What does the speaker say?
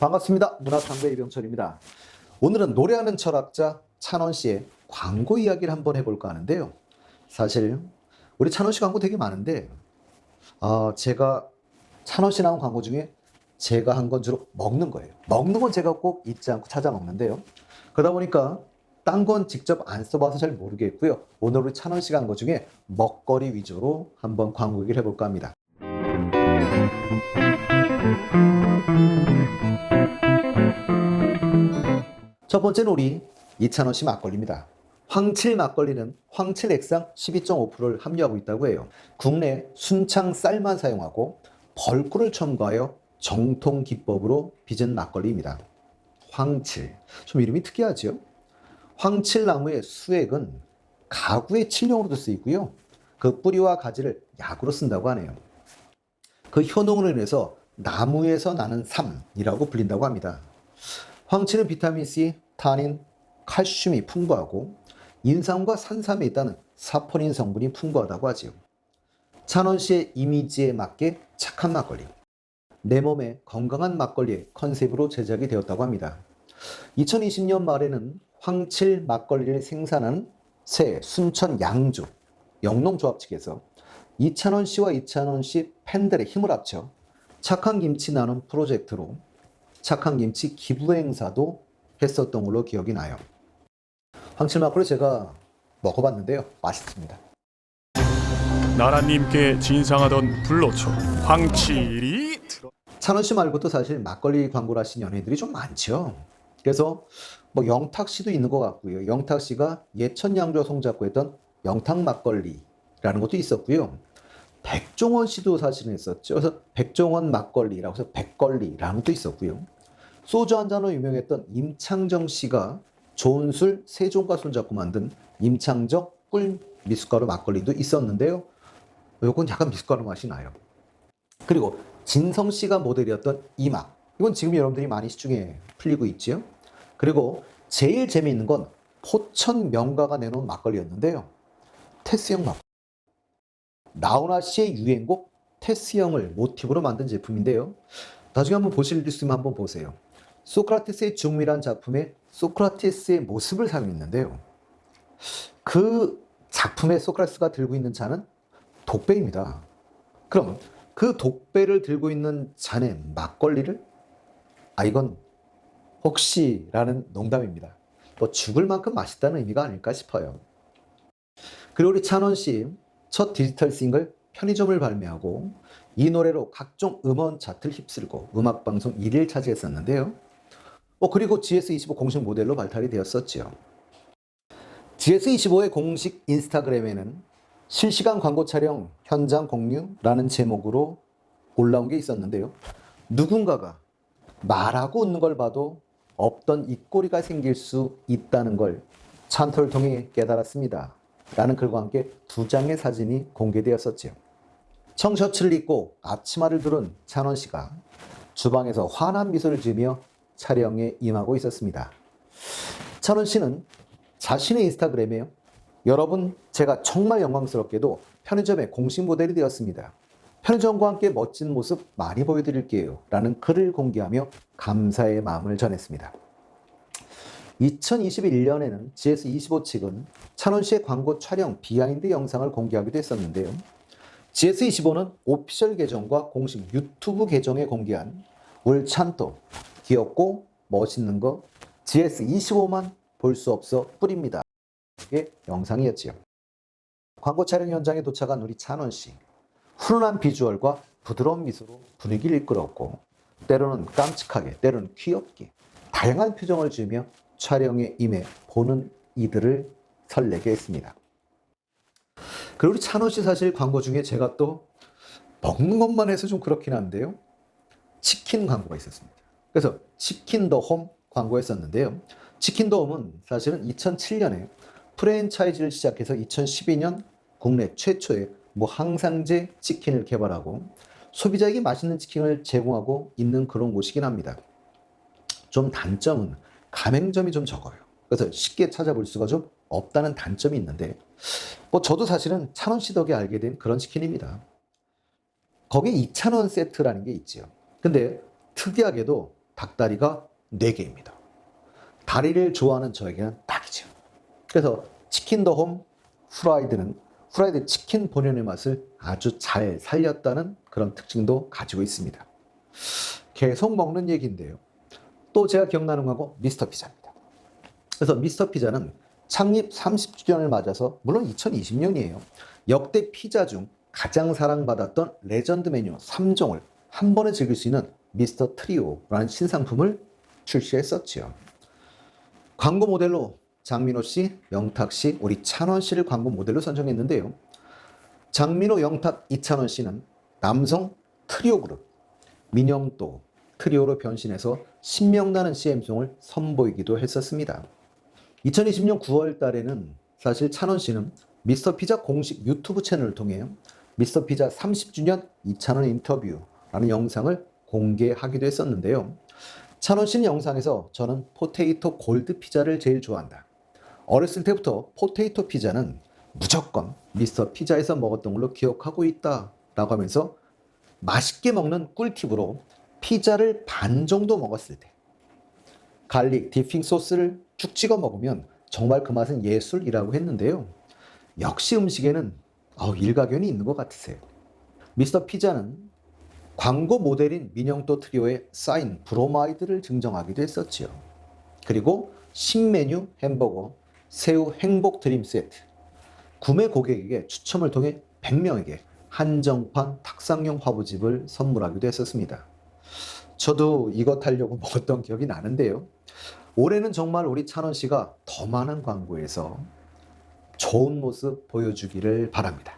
반갑습니다. 문화탐구 이병철입니다. 오늘은 노래하는 철학자 찬원 씨의 광고 이야기를 한번 해볼까 하는데요. 사실 우리 찬원 씨 광고 되게 많은데 아, 제가 찬원 씨 나온 광고 중에 제가 한 건 주로 먹는 거예요. 먹는 건 제가 꼭 잊지 않고 찾아 먹는데요. 그러다 보니까 딴 건 직접 안 써봐서 잘 모르겠고요. 오늘 우리 찬원 한것 중에 먹거리 위주로 한번 광고 얘기를 해볼까 합니다. 첫 번째는 우리 이찬원 씨 막걸리입니다. 황칠 막걸리는 황칠 액상 12.5%를 함유하고 있다고 해요. 국내 순창 쌀만 사용하고 벌꿀을 첨가하여 정통 기법으로 빚은 막걸리입니다. 황칠. 좀 이름이 특이하죠? 황칠 나무의 수액은 가구의 칠용으로도 쓰이고요. 그 뿌리와 가지를 약으로 쓴다고 하네요. 그 효능으로 인해서 나무에서 나는 삶이라고 불린다고 합니다. 황칠은 비타민 C, 타닌, 칼슘이 풍부하고 인삼과 산삼에 있다는 사포닌 성분이 풍부하다고 하지요. 찬원 씨의 이미지에 맞게 착한 막걸리, 내 몸에 건강한 막걸리의 컨셉으로 제작이 되었다고 합니다. 2020년 말에는 황칠 막걸리를 생산하는 새 순천 양주 영농조합 측에서 이찬원 씨와 이찬원 씨 팬들의 힘을 합쳐 착한 김치 나눔 프로젝트로 착한 김치 기부 행사도 했었던 걸로 기억이 나요. 황칠 막걸리 제가 먹어봤는데요. 맛있습니다. 나라님께 진상하던 불로초 황칠이 들어 찬원 씨 말고도 사실 막걸리 광고를 하신 연예인들이 좀 많죠. 그래서 뭐 영탁 씨도 있는 것 같고요. 영탁 씨가 예천 양조 송잡고 했던 영탁 막걸리라는 것도 있었고요. 백종원 씨도 사실은 있었죠. 그래서 백종원 막걸리라고 해서 백걸리라는 것도 있었고요. 소주 한 잔으로 유명했던 임창정 씨가 좋은 술 세종과 손잡고 만든 임창정 꿀 미숫가루 막걸리도 있었는데요. 이건 약간 미숫가루 맛이 나요. 그리고 진성 씨가 모델이었던 이막. 이건 지금 여러분들이 많이 시중에 풀리고 있지요. 그리고 제일 재미있는 건 포천 명가가 내놓은 막걸리였는데요. 테스형 막걸리. 나훈아 씨의 유행곡 테스형을 모티브로 만든 제품인데요. 나중에 한번 보실 수 있으면 한번 보세요. 소크라테스의 중미란 작품에 소크라테스의 모습을 사용했는데요. 그 작품에 소크라테스가 들고 있는 잔은 독배입니다. 그럼 그 독배를 들고 있는 잔의 막걸리를 아 이건 혹시라는 농담입니다. 뭐 죽을 만큼 맛있다는 의미가 아닐까 싶어요. 그리고 우리 찬원 씨 첫 디지털 싱글 편의점을 발매하고 이 노래로 각종 음원 차트를 휩쓸고 음악 방송 1위를 차지했었는데요. 어 그리고 GS25 공식 모델로 발달이 되었었지요. GS25의 공식 인스타그램에는 실시간 광고 촬영 현장 공유라는 제목으로 올라온 게 있었는데요. 누군가가 말하고 웃는 걸 봐도 없던 입꼬리가 생길 수 있다는 걸 찬토를 통해 깨달았습니다. 라는 글과 함께 두 장의 사진이 공개되었었지요. 청셔츠를 입고 앞치마를 두른 찬원 씨가 주방에서 환한 미소를 지으며 촬영에 임하고 있었습니다. 찬원 씨는 자신의 인스타그램에 여러분, 제가 정말 영광스럽게도 편의점의 공식 모델이 되었습니다. 편의점과 함께 멋진 모습 많이 보여드릴게요. 라는 글을 공개하며 감사의 마음을 전했습니다. 2021년에는 GS25 측은 찬원 씨의 광고 촬영 비하인드 영상을 공개하기도 했었는데요. GS25는 오피셜 계정과 공식 유튜브 계정에 공개한 울찬또 귀엽고 멋있는 거 GS25만 볼 수 없어 뿌립니다. 의 영상이었지요. 광고 촬영 현장에 도착한 우리 찬원 씨. 훈훈한 비주얼과 부드러운 미소로 분위기를 이끌었고 때로는 깜찍하게, 때로는 귀엽게 다양한 표정을 지으며 촬영에 임해 보는 이들을 설레게 했습니다. 그리고 우리 찬원 씨 사실 광고 중에 제가 또 먹는 것만 해서 좀 그렇긴 한데요. 치킨 광고가 있었습니다. 그래서 치킨 더 홈 광고했었는데요. 치킨 더 홈은 사실은 2007년에 프랜차이즈를 시작해서 2012년 국내 최초의 무항상제 치킨을 개발하고 소비자에게 맛있는 치킨을 제공하고 있는 그런 곳이긴 합니다. 좀 단점은 가맹점이 좀 적어요. 그래서 쉽게 찾아볼 수가 좀 없다는 단점이 있는데 뭐 저도 사실은 찬원 씨 덕에 알게 된 그런 치킨입니다. 거기에 2,000원 세트라는 게 있지요. 근데 특이하게도 닭다리가 4개입니다. 다리를 좋아하는 저에게는 딱이죠. 그래서 치킨 더 홈 후라이드는 후라이드 치킨 본연의 맛을 아주 잘 살렸다는 그런 특징도 가지고 있습니다. 계속 먹는 얘기인데요. 또 제가 기억나는 거고 미스터 피자입니다. 그래서 미스터 피자는 창립 30주년을 맞아서 물론 2020년이에요. 역대 피자 중 가장 사랑받았던 레전드 메뉴 3종을 한 번에 즐길 수 있는 미스터 트리오라는 신상품을 출시했었지요. 광고 모델로 장민호 씨, 영탁 씨, 우리 찬원 씨를 광고 모델로 선정했는데요. 장민호, 영탁, 이찬원 씨는 남성 트리오 그룹 민영도 트리오로 변신해서 신명나는 CM송을 선보이기도 했었습니다. 2020년 9월 달에는 사실 찬원 씨는 미스터 피자 공식 유튜브 채널을 통해 미스터 피자 30주년 이찬원 인터뷰라는 영상을 공개하기도 했었는데요. 찬원 씨는 영상에서 저는 포테이토 골드 피자를 제일 좋아한다. 어렸을 때부터 포테이토 피자는 무조건 미스터 피자에서 먹었던 걸로 기억하고 있다. 라고 하면서 맛있게 먹는 꿀팁으로 피자를 반 정도 먹었을 때 갈릭 디핑 소스를 쭉 찍어 먹으면 정말 그 맛은 예술이라고 했는데요. 역시 음식에는 어, 일가견이 있는 것 같으세요. 미스터 피자는 광고 모델인 민영도 트리오의 사인 브로마이드를 증정하기도 했었지요. 그리고 신메뉴 햄버거 새우 행복 드림 세트 구매 고객에게 추첨을 통해 100명에게 한정판 탁상용 화보집을 선물하기도 했었습니다. 저도 이것 하려고 먹었던 기억이 나는데요. 올해는 정말 우리 찬원 씨가 더 많은 광고에서 좋은 모습 보여주기를 바랍니다.